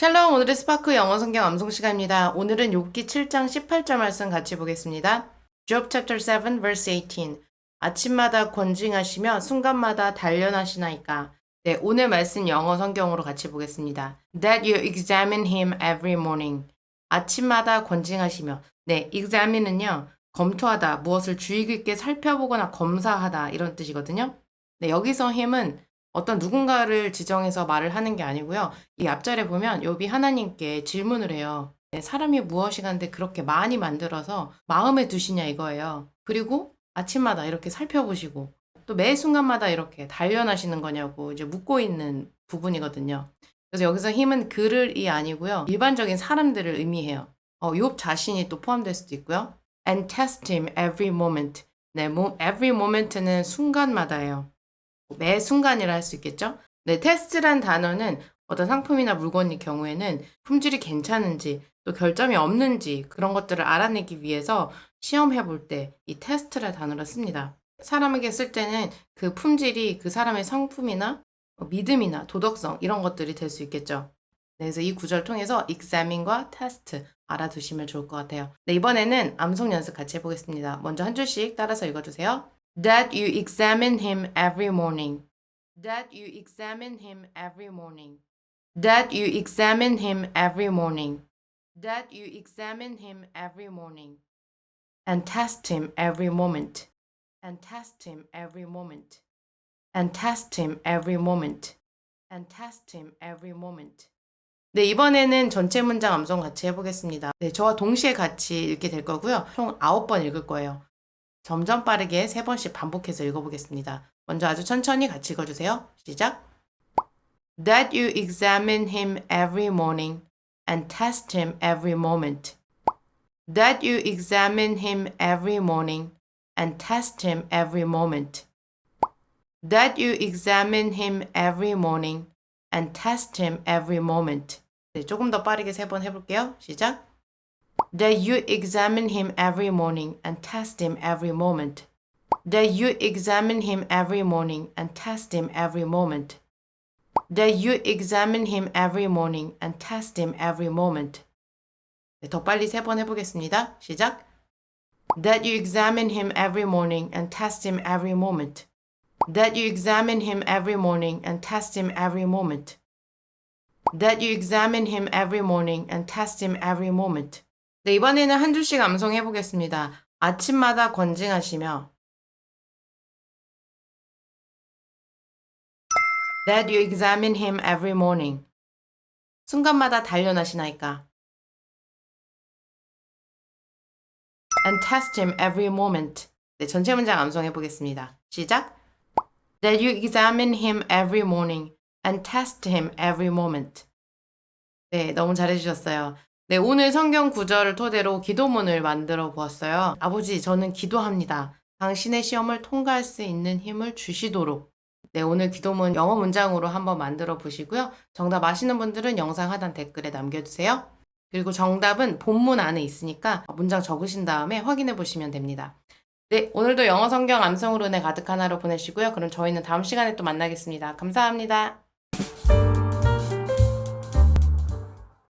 샬롬 오늘의 스파크 영어 성경 암송 시간입니다. 오늘은 욥기 7장 18절 말씀 같이 보겠습니다. Job chapter 7 verse 18 아침마다 권징하시며 순간마다 단련하시나이까 네, 오늘 말씀 영어 성경으로 같이 보겠습니다. That you examine him every morning. 아침마다 권징하시며 네, examine은요. 검토하다, 무엇을 주의 깊게 살펴보거나 검사하다 이런 뜻이거든요. 네, 여기서 him은 어떤 누군가를 지정해서 말을 하는 게 아니고요. 이 앞절에 보면 욥이 하나님께 질문을 해요. 네, 사람이 무엇이간데 그렇게 많이 만들어서 마음에 두시냐 이거예요. 그리고 아침마다 이렇게 살펴보시고 또 매 순간마다 이렇게 단련하시는 거냐고 이제 묻고 있는 부분이거든요. 그래서 여기서 힘은 그를이 아니고요. 일반적인 사람들을 의미해요. 어, 욥 자신이 또 포함될 수도 있고요. And test him every moment. 네, every moment는 순간마다예요. 매 순간이라 할 수 있겠죠? 네, 테스트란 단어는 어떤 상품이나 물건의 경우에는 품질이 괜찮은지 또 결점이 없는지 그런 것들을 알아내기 위해서 시험해 볼 때 이 테스트란 단어를 씁니다. 사람에게 쓸 때는 그 품질이 그 사람의 성품이나 어, 믿음이나 도덕성 이런 것들이 될 수 있겠죠. 네, 그래서 이 구절 통해서 examine과 test 알아두시면 좋을 것 같아요. 네, 이번에는 암송 연습 같이 해보겠습니다. 먼저 한 줄씩 따라서 읽어주세요. That you examine him every morning. That you examine him every morning. That you examine him every morning. That you examine him every morning. And test him every moment. And test him every moment. And test him every moment. And test him every moment. 네, 이번에는 전체 문장 암송 같이 해보겠습니다. 네, 저와 동시에 같이 읽게 될 거고요. 총 9번 읽을 거예요. 점점 빠르게 세 번씩 반복해서 읽어보겠습니다. 먼저 아주 천천히 같이 읽어주세요. 시작. That you examine him every morning and test him every moment. That you examine him every morning and test him every moment. That you examine him every morning and test him every moment. 네, 조금 더 빠르게 세 번 해볼게요. 시작. That you examine him every morning and test him every moment. That you examine him every morning and test him every moment. That you examine him every morning and test him every moment. 네, 더 빨리 세 번 해보겠습니다. 시작. That you examine him every morning and test him every moment. That you examine him every morning and test him every moment. That you examine him every morning and test him every moment. 네, 이번에는 한 줄씩 암송해 보겠습니다. 아침마다 권징하시며 That you examine him every morning. 순간마다 단련하시나이까. And test him every moment. 네, 전체 문장 암송해 보겠습니다. 시작. That you examine him every morning and test him every moment. 네, 너무 잘해주셨어요. 네, 오늘 성경 구절을 토대로 기도문을 만들어 보았어요. 아버지, 저는 기도합니다. 당신의 시험을 통과할 수 있는 힘을 주시도록. 네, 오늘 기도문 영어 문장으로 한번 만들어 보시고요. 정답 아시는 분들은 영상 하단 댓글에 남겨주세요. 그리고 정답은 본문 안에 있으니까 문장 적으신 다음에 확인해 보시면 됩니다. 네, 오늘도 영어 성경 암송으로 은혜 가득한 하루 보내시고요. 그럼 저희는 다음 시간에 또 만나겠습니다. 감사합니다.